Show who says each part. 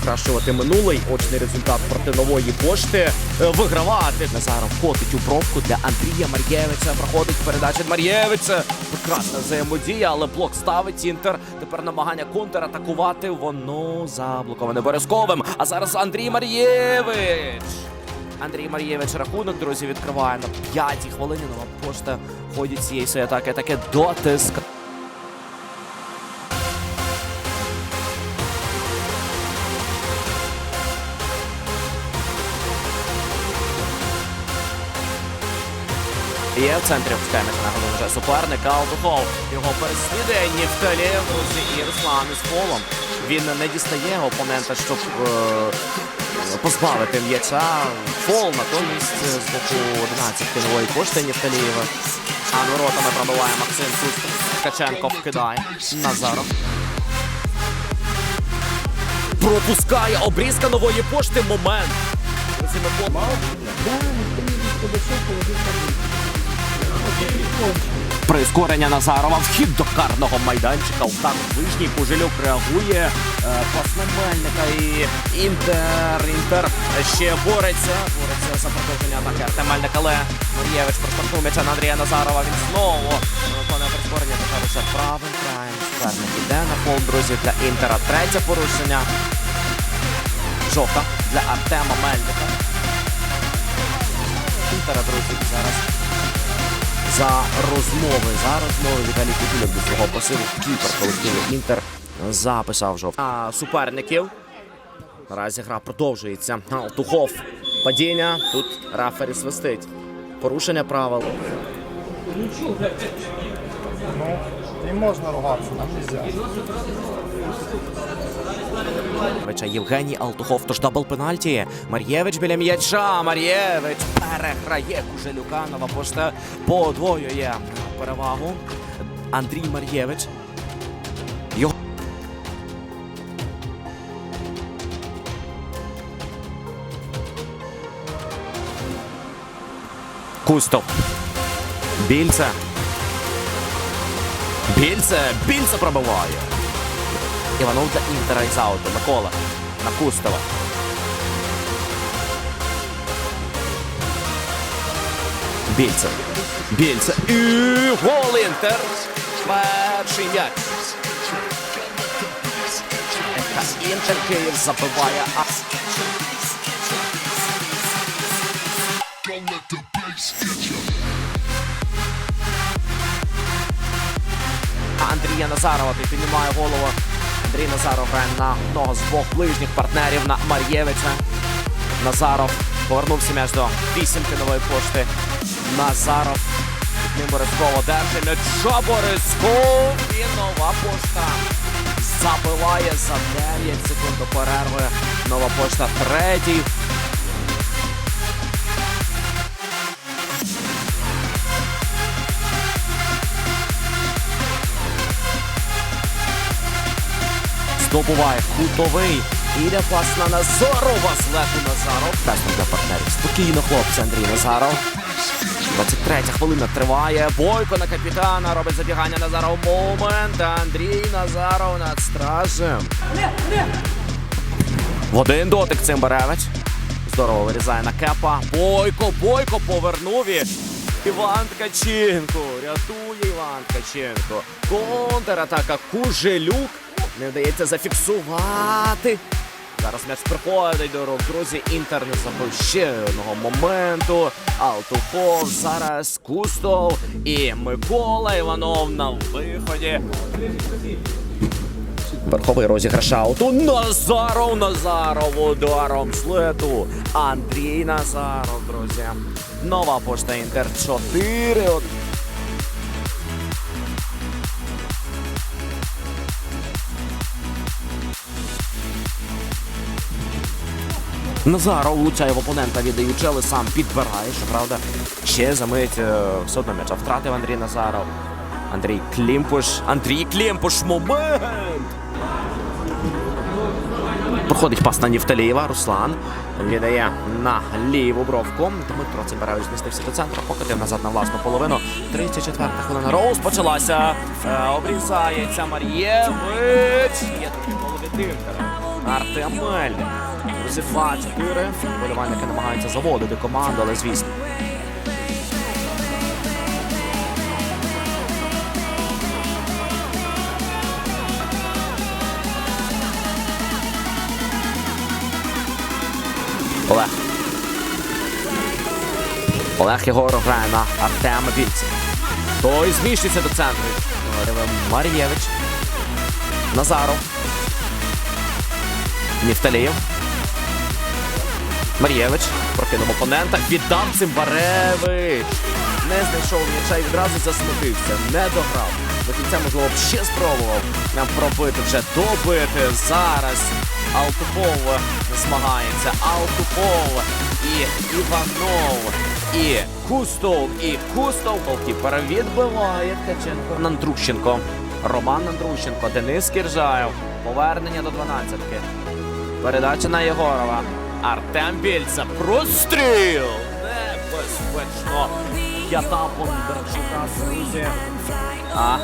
Speaker 1: покращувати минулий очний результат проти нової пошти. Е, Вигравати Назаров котить у пробку для Андрія Мар'євича. Проходить передача Мар'євича. Прекрасна взаємодія, але блок ставить Інтер. Тепер намагання контратакувати. Воно заблоковане Борисковим. А зараз Андрій Мар'євич. Андрій Мар'євич рахунок, друзі, відкриває на п'ятій хвилині. Нова пошта ходить цієї атаки. Таке дотиск. Є в центрі опускаємо на вже суперника Алдухов. Його переслідує Нефталєв, друзі, і Руслан із фолом. Він не дістає опонента, щоб е, позбавити м'яча. Фол натомість з боку 11 нової пошти Нефталієва. А воротами пробиває Максим Кустов. Ткаченко вкидає. Назаров. Пропускає обрізка нової пошти. Момент. Друзі, Микола. Прискорення Назарова, вхід до карного майданчика. Удар ближній Кужелюк реагує. Е, Пас Мельника і Інтер. Інтер ще бореться. Бореться за продовження атаки Артем Мельник, але Мар'євич проштовхнув м'яча на Андрія Назарова. Він знову виконує прискорення. Тепер уже правим краєм. Суперник іде на фол, друзі, для Інтера. Третє порушення. Жовта для Артема Мельника. Інтера, друзі, зараз за розмови. За розмови Віталій Кутюлєв до свого пасиву кіпер колективу Інтер записав жовт. А суперників. Наразі гра продовжується. Алтухов. Падіння. Тут Рафері свистить. Порушення правил.
Speaker 2: Не можно ругаться, нам нельзя.
Speaker 1: Мар'євича Євгеній Алтухов. Тож дабл пенальті. Мар'євич біля м'яча. Мар'євич переграє Кужелюка. Нова пошта подвоює перевагу. Андрій Мар'євич. Його Кустов. Більце. Більце. Більце пробиває. Іванов для Інтера із ауту. Микола. На Кустова. Більце. Більце. І гол Інтер. Перший м'яч. Інтер Київ забиває. Андрія Назарова піднімає голову. Андрій Назаров грає на одного з двох ближніх партнерів на Мар'євича. Назаров повернувся м'яч до вісімки нової пошти. Назаров. Під ним Борисков одержить м'яча Борисков. І нова пошта. Забиває за 9 секунд до перерви. Нова пошта третій. Здобуває кутовий. Іде пас на Назарова. Злету Назаров. Пресно для партнерів. Спокійно, хлопці, Андрій Назаров. 23 хвилина триває. Бойко на капітана. Робить забігання Назаров. Момент. Андрій Назаров над стражем. В один дотик Цимбаревич. Здорово вирізає на кепа. Бойко, Бойко повернув і Іван Ткаченко. Рятує Іван Ткаченко. Контратака Кужелюк. Не вдається зафіксувати. Зараз м'яч приходить до рук. Друзі, Інтер не забив ще одного моменту. Алтухов, зараз Кустов і Микола Іванов на виході. Верховий розіграш ауту. Назаров Назаров ударом злету. Андрій Назаров, друзі. Нова пошта Інтер 4. Назаров влучає в опонента, віддаючи, але сам підбирає, що правда. Ще за мить е, все одно м'яча втратив Андрій Назаров. Андрій Клімпуш. Андрій Клімпуш. Момент! Проходить пас на Нівталієва. Руслан віддає на ліву бровку. Дмитро Цимбаревич змістився до центру, покотив назад на власну половину. 34-та хвилина розпочалася. Е, обрізається Мар'євич. Є тут від Інтера. Артем Мельник. Друзі, 2-4. Болівальники намагаються заводити команду, але звісно. Олег. Олег Єгоров грає на Артема Більця. Той зміщується до центру. Реве Мар'євич. Назаров. Нефталієв. Мар'євич. Прокинув опонента. Віддав Цимбаревич. Не знайшов м'яча і відразу засмутився. Не дограв. До кінця, можливо, б ще спробував нам пробити вже добити. Зараз Алтупов змагається. Алтупов і Іванов. І Кустов, і Кустов. Голкіпер відбиває Ткаченко. Нандрущенко. Роман Нандрущенко. Денис Кіржаєв. Повернення до 12-ки. Передача на Єгорова. Артем Більця. Простріл! Небезпечно. П'ята Бондарчука, друзі. А